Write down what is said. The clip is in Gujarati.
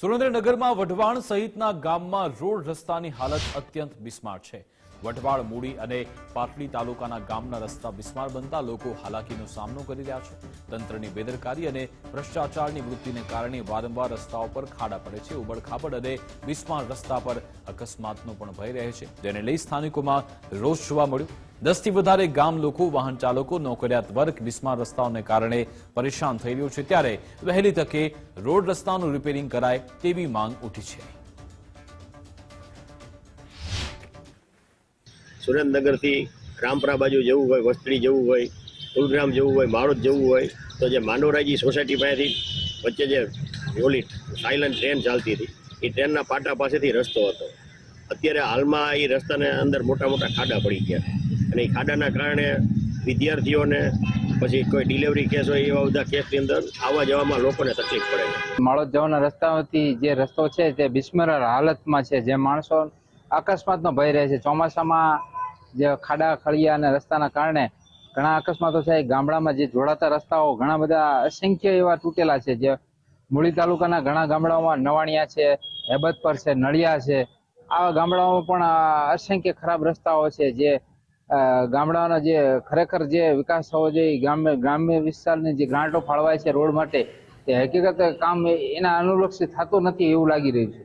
સુરેન્દ્રનગરમાં વઢવાણ સહિતના ગામમાં રોડ રસ્તાની હાલત અત્યંત બિસ્માર છે. વઢવાણ મૂડી અને પાટડી તાલુકાના ગામના રસ્તા બિસ્માર બનતા લોકો હાલાકીનો સામનો કરી રહ્યા છે. તંત્રની બેદરકારી અને ભ્રષ્ટાચારની વૃત્તિને કારણે વારંવાર રસ્તાઓ પર ખાડા પડે છે. ઉબડખાબડ અને બિસ્માર રસ્તા પર અકસ્માતનો પણ ભય રહે છે. જેને લઈ સ્થાનિકોમાં રોષ જોવા મળ્યો. દસથી વધારે ગામ લોકો, વાહન ચાલકો, નોકરિયાત વર્ગ બિસ્માર રસ્તાઓને કારણે પરેશાન થઈ રહ્યો છે. ત્યારે વહેલી તકે રોડ રસ્તાનું રિપેરિંગ કરાય તેવી માંગ ઉઠી છે. સુરેન્દ્રનગરથી રામપરા બાજુ જવું હોય વસ્ત્રી જવું હોય, કુલગ્રામ જવું હોય માળોદ જવું હોય, તો જે માંડોરાજી સોસાયટી પાસેથી વચ્ચે જે ઓલી સાયલન્ટ ટ્રેન ચાલતી હતી, એ ટ્રેનના પાટા પાસેથી રસ્તો હતો. અત્યારે હાલમાં એ રસ્તાને અંદર મોટા મોટા ખાડા પડી ગયા અને એ ખાડાના કારણે વિદ્યાર્થીઓને પછી કોઈ ડિલિવરી કેસ હોય એવા બધા કેસની અંદર આવવા જવામાં લોકોને તકલીફ પડે છે. માળોદ જવાના રસ્તાઓથી જે રસ્તો છે તે બિસ્મરર હાલતમાં છે. જે માણસો અકસ્માતનો ભય રહે છે. ચોમાસામાં જે ખાડા, ખળિયા અને રસ્તાના કારણે ઘણા અકસ્માતો છે. ગામડામાં જે જોડાતા રસ્તાઓ ઘણા બધા અસંખ્ય એવા તૂટેલા છે. જે મૂળી તાલુકાના ઘણા ગામડાઓમાં નવાણિયા છે, હેબતપર છે, નળિયા છે. આવા ગામડાઓમાં પણ અસંખ્ય ખરાબ રસ્તાઓ છે. જે ગામડાઓના જે ખરેખર જે વિકાસ થવો જોઈએ ગ્રામ્ય ગ્રામ્ય વિસ્તારની જે ગ્રાન્ટો ફાળવાય છે રોડ માટે, તે હકીકત કામ એના અનુલક્ષી થતું નથી એવું લાગી રહ્યું છે.